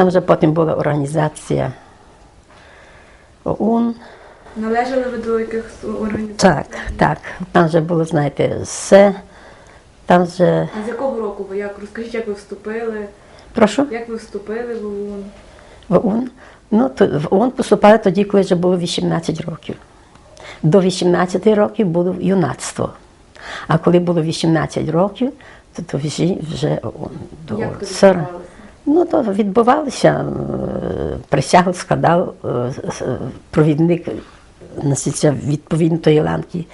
Там вже потім була організація ОУН. Належали ви до яких організацій? Так, так. Там вже було, знаєте, все. Там вже. А з якого року ви як? Розкажіть, як ви вступили? Прошу, Як ви вступили в ОУН? в ОУН. Ну, то в ОУН поступали тоді, коли вже було 18 років. До 18 років було юнацтво. А коли було 18 років, то, то вже, ОУН. До Як то 40. Ну, то відбувалося, е, присягу складав е, е, провідник відповідно тої ланки,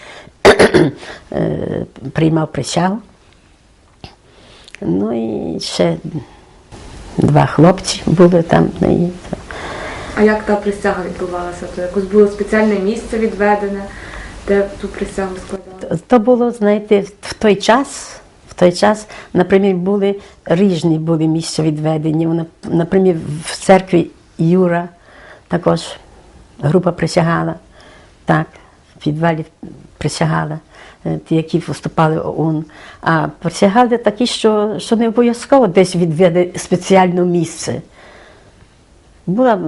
приймав присягу. Ну і ще два хлопці були там. ну, І, А як та присяга відбувалася? То якось було спеціальне місце відведене, де ту присягу складали? то було, знаєте, в той час, в той час, наприклад, були різні були місця відведені. Наприклад, в церкві Юра також група присягала, так, в підвалі присягала, е, ті, які виступали ОУН. А присягали такі, що, що не обов'язково десь відведе спеціальне місце. Була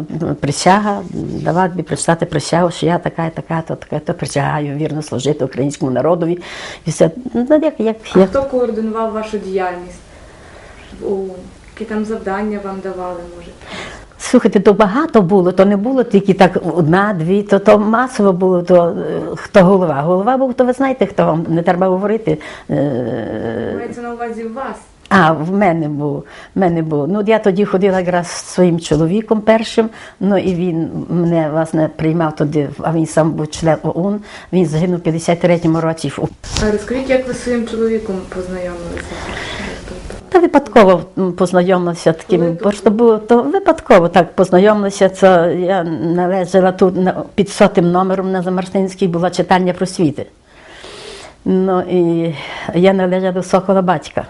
присяга, давала тобі прочитати присягу, що я така, і така, то така, то присягаю вірно служити українському народові. І все. Ну, як, як, А як. хто координував вашу діяльність в ОУН? Які там завдання вам давали, може? Слухайте, то багато було, то не було тільки так одна, дві, то, то масово було, то е, хто голова. Голова був, то ви знаєте, хто вам не треба говорити. Е, Мається на увазі вас. А, в мене був. В мене був. Ну, я тоді ходила якраз зі своїм чоловіком першим, ну і він мене власне приймав туди, а він сам був член ОУН. Він загинув в 53-му році. А розкажіть, як ви з своїм чоловіком познайомилися? Та випадково познайомилася таким. Коли то було то випадково так познайомилася. Це я належала тут під сотим номером на Замарстинській була читальня просвіти. Ну і я належала до Сокола батька.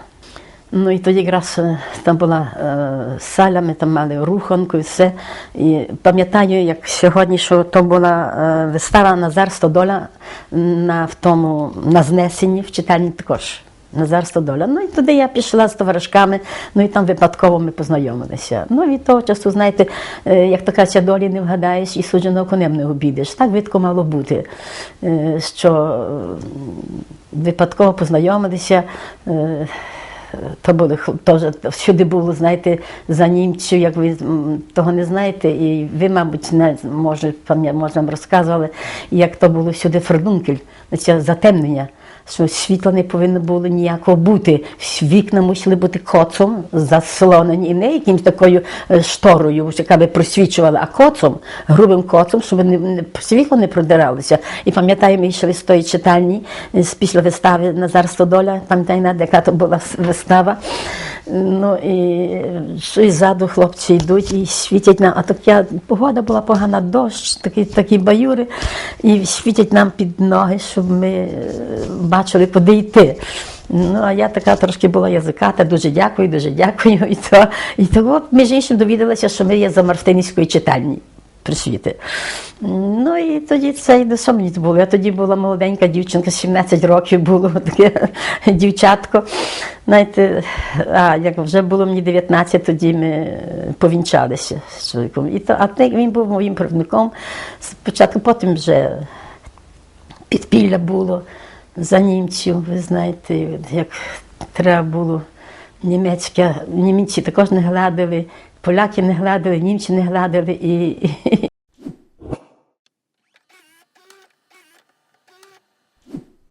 Ну і тоді якраз там була е, саля, ми там мали руханку і все. І пам'ятаю, як сьогодні, що то була е, вистава Назар Стодоля на, в тому, на знесенні в читальні також. Назар Стодоля. Ну і туди я пішла з товаришками, ну і там випадково ми познайомилися. Ну від того часу, знаєте, як то кажуть, долі не вгадаєш і судженого конем не обійдеш. Так видко мало бути, що випадково познайомилися. То були вже всюди було, знаєте, за німчу. як ви того не знаєте, і ви, мабуть, не може, може, нам розказували, як то було всюди фердункель, затемнення. Що світла не повинно було ніякого бути. Вікна мусили бути коцом заслонені, не якимось такою е, шторою, яка би просвічувала, а коцом, грубим коцом, щоб не, світло не продиралося. І пам'ятаю, ми йшли з тої читальні е, після вистави Назар Стодоля, пам'ятаю, яка то була вистава. Ну і ззаду хлопці йдуть і світять нам. А така погода була погана, дощ, такі, такі баюри, і світять нам під ноги, щоб ми е, бачили, куди йти. Ну, а я така трошки була язиката, дуже дякую, дуже дякую. І то, і то між іншим довідалася, що ми є за Мартинівської читальні присвіти. Ну і тоді це і мені було. Я тоді була молоденька дівчинка, 17 років було таке дівчатко. Знаєте, а як вже було мені 19, тоді ми е, повінчалися з чоловіком. І то, а він був моїм провідником. Спочатку потім вже підпілля було за німців, ви знаєте, як треба було німецьке, німці також не гладили, поляки не гладили, німці не гладили, і, і,